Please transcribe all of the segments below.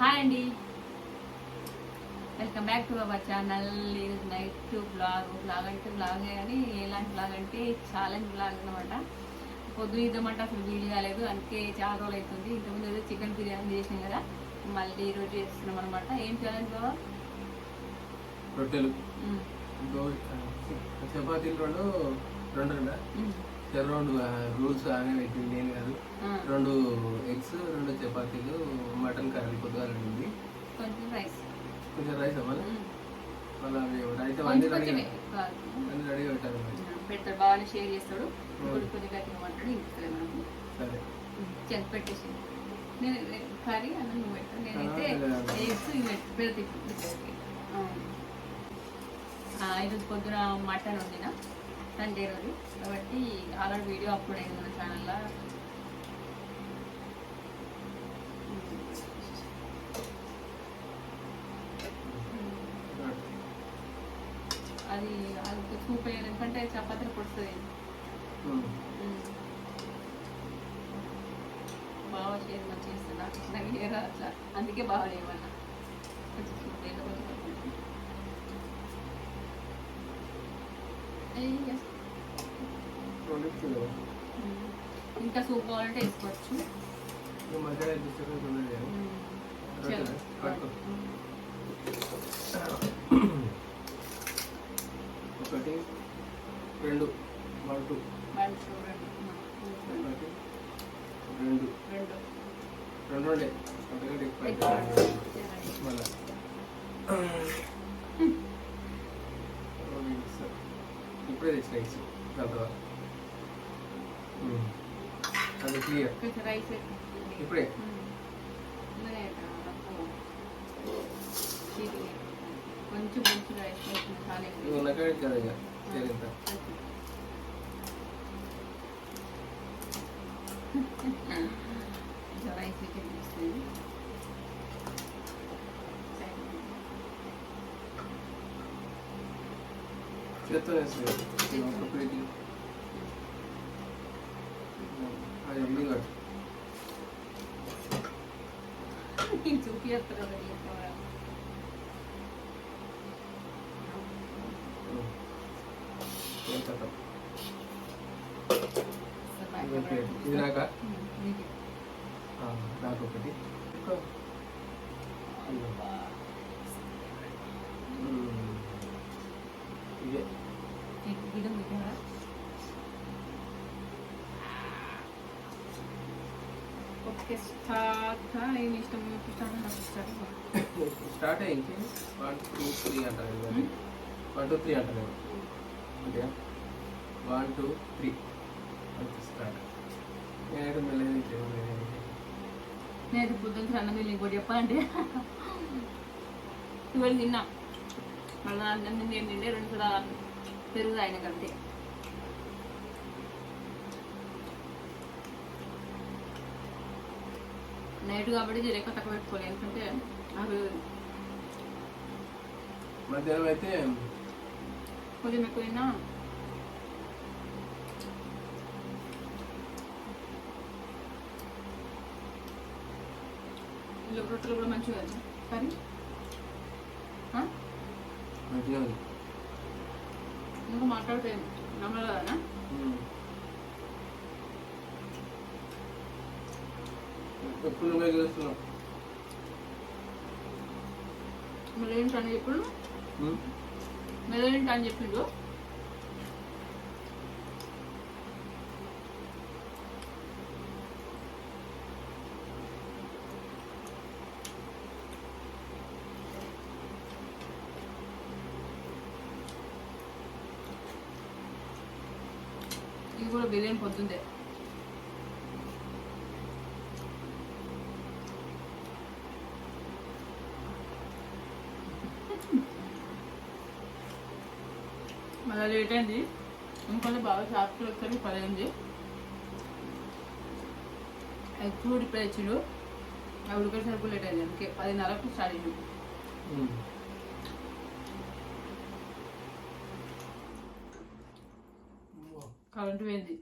Hi అండి. Welcome back to our channel ఇది night blog blog అంటే బ్లాగ్ కానీ ఎలాంటి బ్లాగ్ అంటే ఛాలెంజ్ బ్లాగ్ అనమాట పొద్దున ఇద్దామంటే అసలు వీలు కాలేదు. అందుకే చాలా రోజులు అవుతుంది. ఇంతకుముందు ఏదో చికెన్ బిర్యానీ చేసాం కదా మళ్ళీ ఈరోజు చేస్తున్నాం అనమాట ఏం ఛాలెంజ్ బాబా రొట్టెలు. చపాతీలు రెండు రెండు రెండా రూల్స్ ఆమె పెట్టింది. నేను కాదు. రెండు ఎగ్స్ రెండు చపాతీలు మటన్ కర్రీ కొద్దిగా కొంచెం రైస్ కొంచెం రైస్ అవ్వాలి మళ్ళీ అవి రైస్ అవన్నీ కొంచెం రెడీ. అన్ని. పెడతాడు. బాగానే షేర్ చేస్తాడు. సరే. పెట్టేసి నేను కర్రీ అన్నం నువ్వు పెట్టు. నేనైతే ఆ, ఎగ్స్ ఇవి పెడతా ఈరోజు పొద్దున మటన్ వండిన. సండే రోజు. కాబట్టి ఆల్రెడీ వీడియో అప్లోడ్ అయింది మన ఛానల్లో. అది అది సూప్ అయ్యేది ఎందుకంటే చపాతీలు పొడుస్తుంది. బాగా షేర్ మంచిగా ఇస్తున్నా నాకు ఏ అట్లా. అందుకే బాగా చేయమన్నా. కొంచెం సూప్ కొంచెం కొంచెం. ఇంకా సూప్ కావాలంటే వేసుకోవచ్చు. ఒకటి రెండు వన్ టూ. రెండు రెండు. రెండు. మళ్ళా. ఇప్పుడే తెచ్చిన ఇచ్చి తర్వాత చాలా ఎక్కువ. నువ్వు ఉన్నకాడికి కదా ఇక చేరింత కొంచెం రైస్ అయితే వస్తుంది చేత్తో వేస్తుంది చూపిస్తారు కదా ఏం కథ ఇది ప్లేట్ ఇది నాకా ఆ, నాకు ఒకటి మ్మ్. ఇదే స్టార్ట్ ఏమి ఇష్టం స్టార్ట్ నాకు స్టార్ట్ స్టార్ట్ అయ్యింది వన్ టూ త్రీ అంటారు ఇవన్నీ. వన్ టూ త్రీ అంటారు ఓకే వన్ టూ త్రీ అంతే స్టార్ట్ నేనైతే మెల్లగా చేయలేదు నేను పొద్దున్న అన్నం తిని ఇంకోటి చెప్పాలంటే ట్వెల్వ్ తిన్నా మళ్ళీ అన్నం తిండి ఏం తింటే రెండు సార్లు పెరుగు తాగిన కంటే నైట్ కాబట్టి ఎక్కువ తక్కువ పెట్టుకోలేదు ఎందుకంటే అవి మధ్యాహ్నం అయితే కొంచెం ఎక్కువ తిన్నా ఇలా రొట్టెలు కూడా మంచిగా కానీ ఇంకా మాట్లాడితే నమ్మలేదా? ఎప్పుడు నువ్వే చేస్తున్నావు? మళ్ళీ. మళ్ళీ ఏంటని చెప్పిండు. ఇది కూడా బిర్యానీ పొద్దుందే. లేట్ అయింది. ఇంకొంచెం బాగా షాప్కి వచ్చేసరికి పది అయింది ఎక్కువ ఇచ్చిండు. అవి ఉడికేసరికి లేట్ అయింది అందుకే పదిన్నరకు స్టార్ట్ మ్మ్. కరెంటు పోయింది.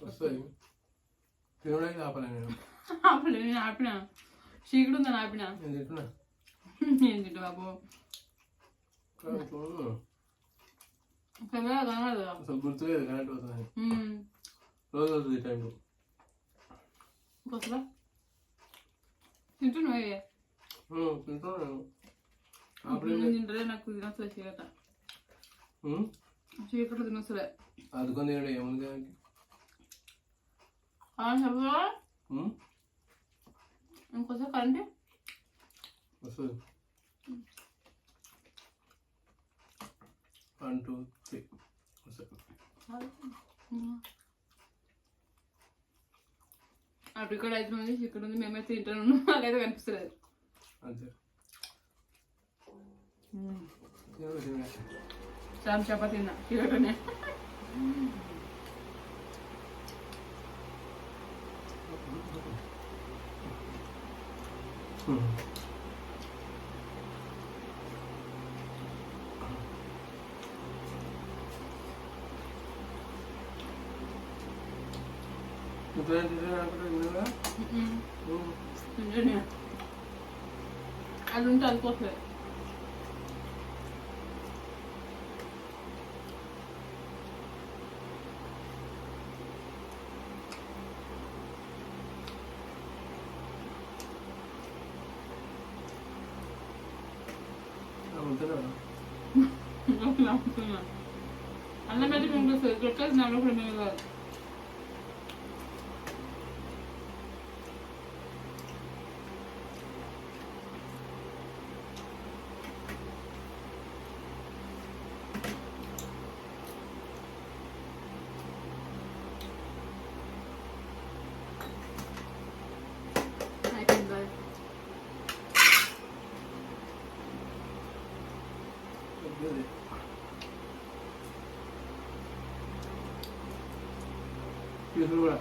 వస్తుంది తినడానికి ఆపలే నేను. నేను ఆపిన. చీకుడు ఉందని ఆపిన. నేను తింటున్నా. తింటా బాబు. కొంచెం కెమెరా కనదు అసలు గుర్తులేదు కరెంట్ Hmm. రోజు అవుతుంది టైం ఇంకొకలా తింటున్నావు ఏ తింటున్నాను నేను తింటలే నాకు తినొస్తుంది చీకట చీకట తినొస్తలే అదుకొని తినడం ఏముంది దానికి చెప్పవా ఇంకోసారి కరెంట్ వస్తుంది వన్ టూ త్రీ వస్తుంది అటు ఇక్కడ అయితే ఉంది ఇక్కడ ఉంది మేమైతే తింటాను నాకైతే కనిపిస్తలేదు. అంతే. 조절 조절하고 그러는 거야? 응. 응. 조절이야. 아, 눈도 안 떴어요. 한번 들어. 그렇구나, 그렇구나. 알람 해주면 그래서 이걸 까지 나려고 그러면 이거. పీసులు కూడా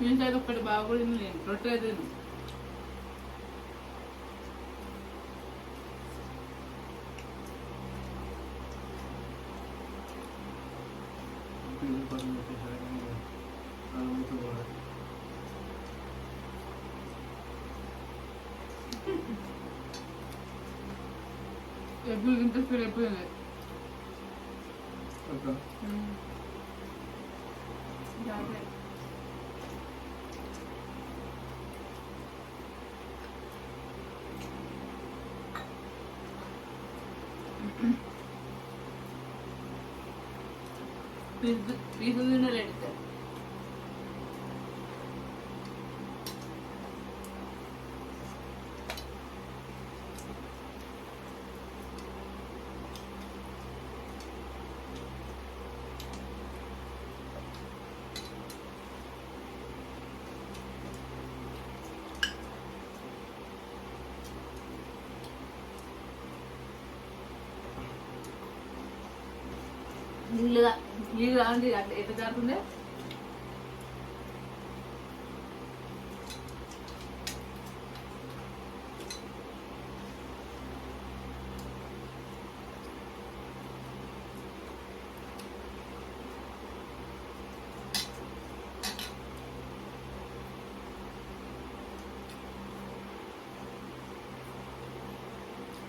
నేను సైడ్ ఒక్కటి బాగుంది రొట్టె అయితే കുഴപ്പമില്ല ബിരുദിനല്ലേ എടുത്തത് అక్క జాగ్రత్త పీసు పీసు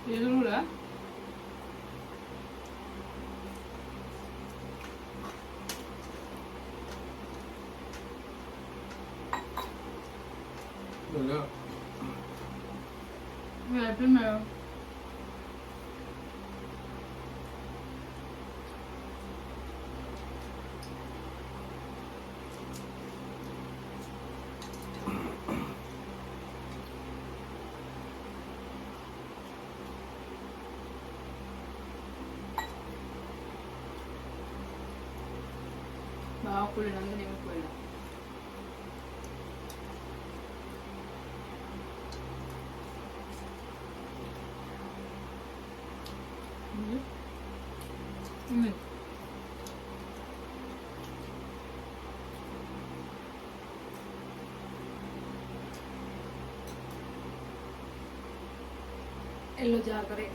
తినలేడు sir Voilà. Vous avez plus mal. Bah, on coule, on a des couleurs. e lo जागरे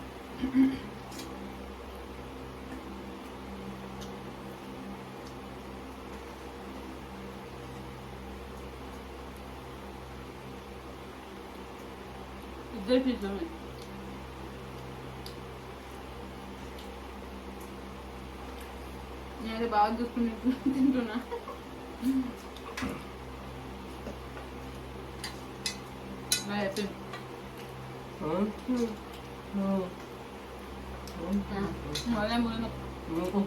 इधर भी जरूर నేను బాగా చూసుకుని తింటున్నా అయిపోయింది 뭐, 말해 물어. 뭐고?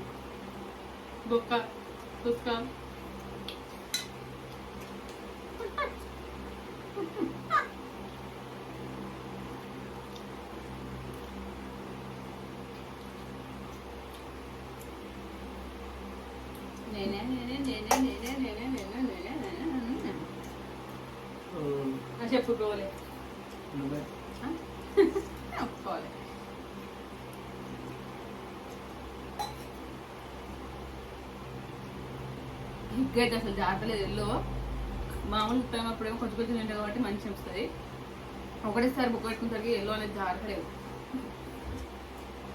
녹가, 녹가. 음. 다시 앞으로 올래. 누구야? 아? ఎగ్ అయితే అసలు జాగ్రత్తలేదు ఎల్లో మామూలు ఉప్పాము అప్పుడేమో కొంచెం కొంచెం తింటా కాబట్టి మంచిగా వస్తుంది ఒకటేసారి బుక్ పెట్టుకునేసరికి ఎల్లో అనేది జాగ్రత్తలేదు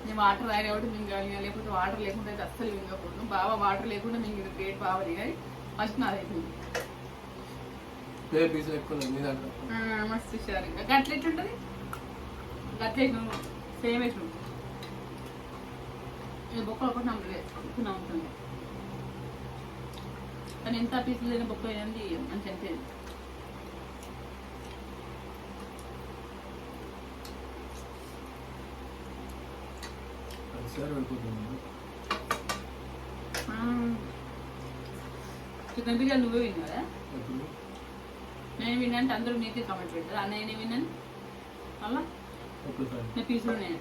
నేను వాటర్ తాగా కాబట్టి మింగాలి లేకపోతే వాటర్ లేకుండా అయితే అస్సలు మింగకూడదు. బాగా వాటర్ లేకుండా మింగిన గ్రేట్ బాగా దిగాలి ఫస్ట్ నాది అయిపోయింది. మస్తు హుషారు ఇంకా గట్ల ఎట్లుంటుంది? సేమ్ ఇది బొక్కలు ఒకటి నాకు వేసుకున్నా ఉంటుంది. కానీ ఎంత పీసులు లేని బొక్క అనేది మంచి అనిపించింది చికెన్ బిర్యానీ నువ్వే విన్నావా? నేను విన్నాను అందరూ నీకే కామెంట్ పెట్టారు నేను విన్నాను. మళ్ళా? నేను పీసులు నేను.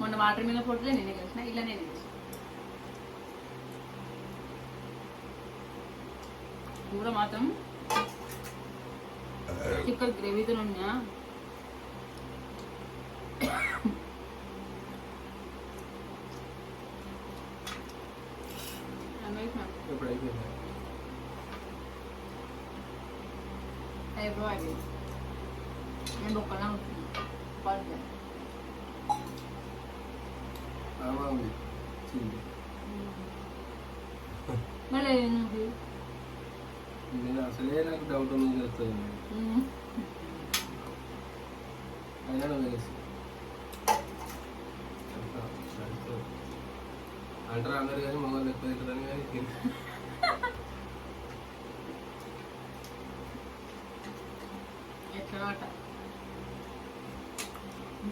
మొన్న వాటర్ మీద పొట్టులే నేనే కలిసిన ఇలా నేనే కలిసిన కూర మాత్రం చికెన్ గ్రేవీతో ఉన్నా బాగుంది బాగుంది మళ్ళీ ఏనుగు నేను అసలే నాకు డౌట్ ఉంది చేస్తాను అయినా వదిలేసి అంటారు అందరు కానీ మమ్మల్ని ఎక్కువ తింటారని కానీ ఎట్లా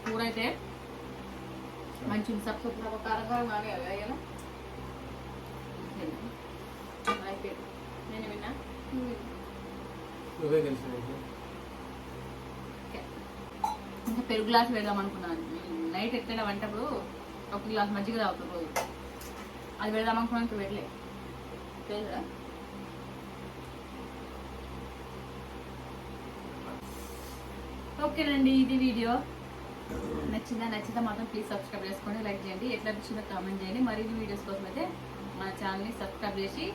కూర అయితే మంచి సప్పు సప్పు కారం కారం కానీ అలా అయిపోయింది. నేను విన్నా? ఇంకా పెరుగు గ్లాస్ పెడదాం అనుకున్నాను. నైట్ ఎక్కడ వంటప్పుడు ఒక గ్లాస్ మజ్జిగ తాగుతారు రోజు. అది పెడదాం అనుకున్నాను ఇంకా పెట్టలే తెలుసా ఓకేనండి ఇది వీడియో. నచ్చిందా నచ్చిందా మాత్రం ప్లీజ్ సబ్స్క్రైబ్ చేసుకోండి లైక్ చేయండి. ఎట్లా అనిపించిందో కామెంట్ చేయండి. మరిన్ని వీడియోస్ కోసం అయితే మన ఛానల్ని సబ్స్క్రైబ్ చేసి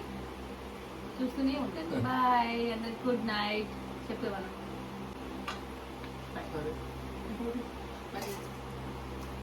చూస్తూనే ఉండండి. బాయ్ అందరికి గుడ్ నైట్ చెప్పేవాళ్ళం.